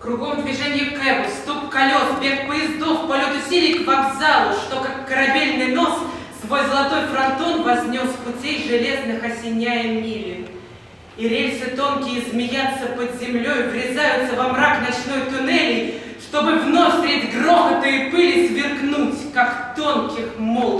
Кругом движение кэбов, стук колес, бег поездов, полет усилий к вокзалу, что как корабельный нос свой золотой фронтон вознес путей железных осеняя мили. И рельсы тонкие змеятся под землей, врезаются во мрак ночной туннелей, чтобы вновь средь грохота и пыли сверкнуть, как тонких молний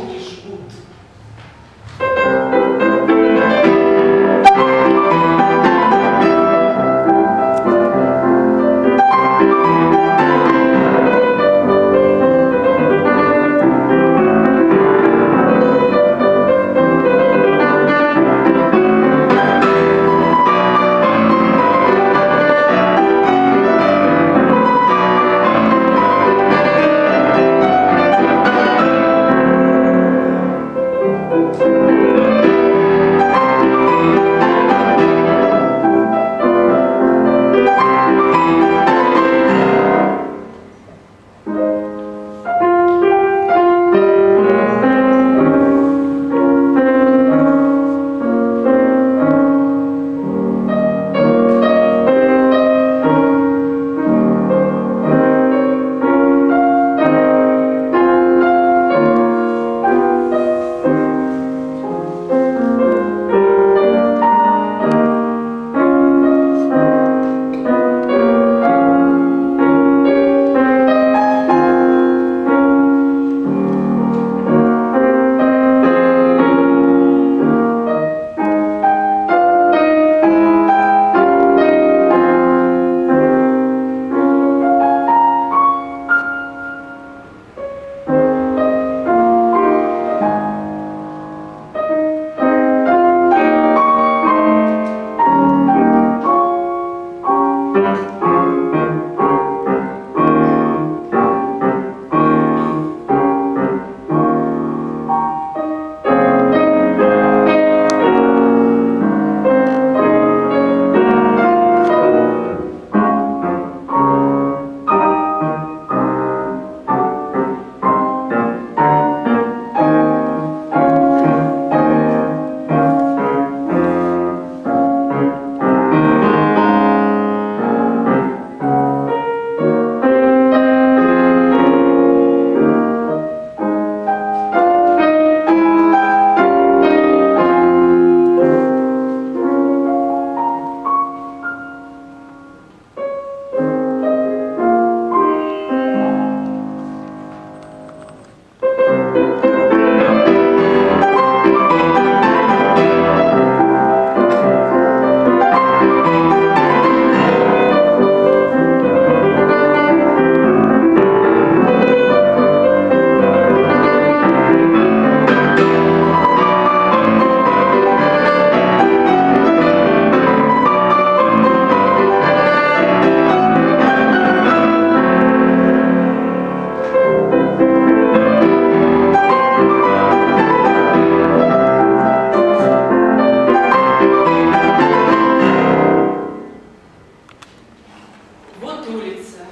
тулится,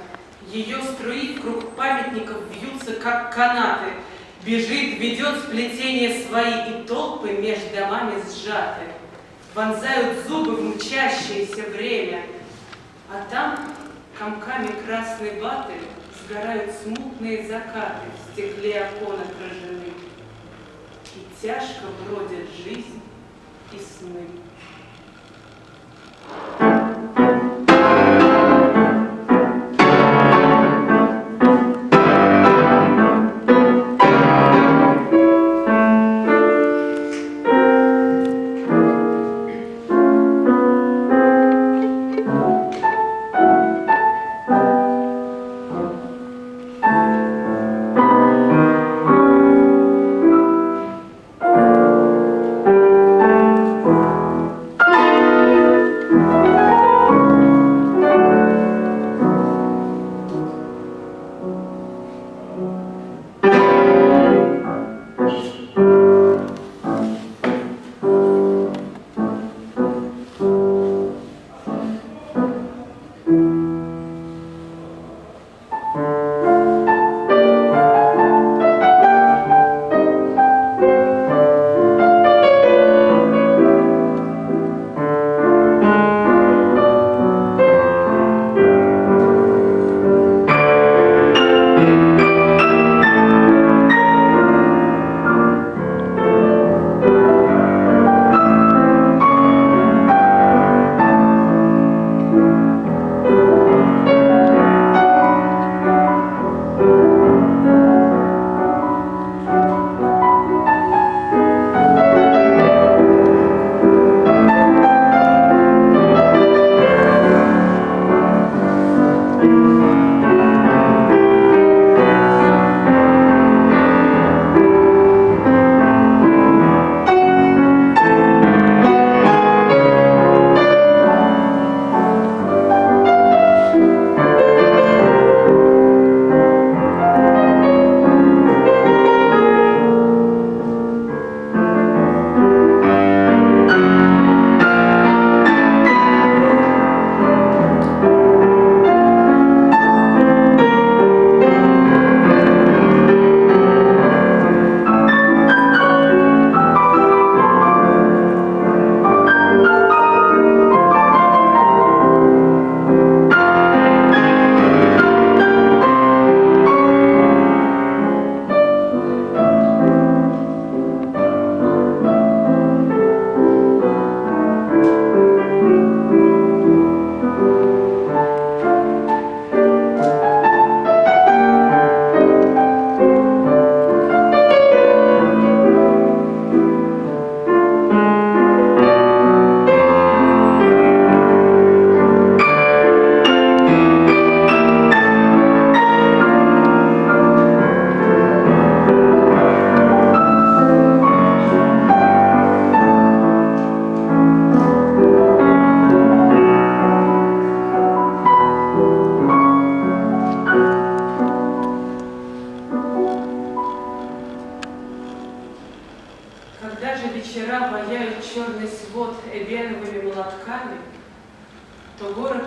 ее струи круг памятников вьются, как канаты, бежит, ведет сплетение свои, и толпы между домами сжаты, вонзают зубы в мчащееся время, а там комками красной баты, сгорают смутные закаты, в стекле окон отражены, и тяжко бродят жизнь и сны.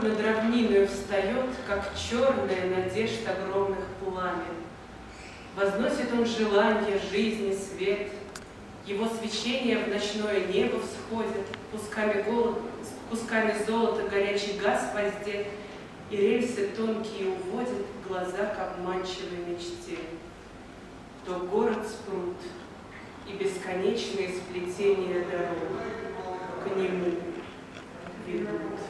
Город над равниной встает, как черная надежд огромных пламен. Возносит он желание, жизни, свет. Его свечение в ночное небо всходит, кусками, голод, кусками золота горячий газ воздет, и рельсы тонкие уводят глаза к обманчивой мечте. То город спрут и бесконечные сплетения дорог к нему ведут.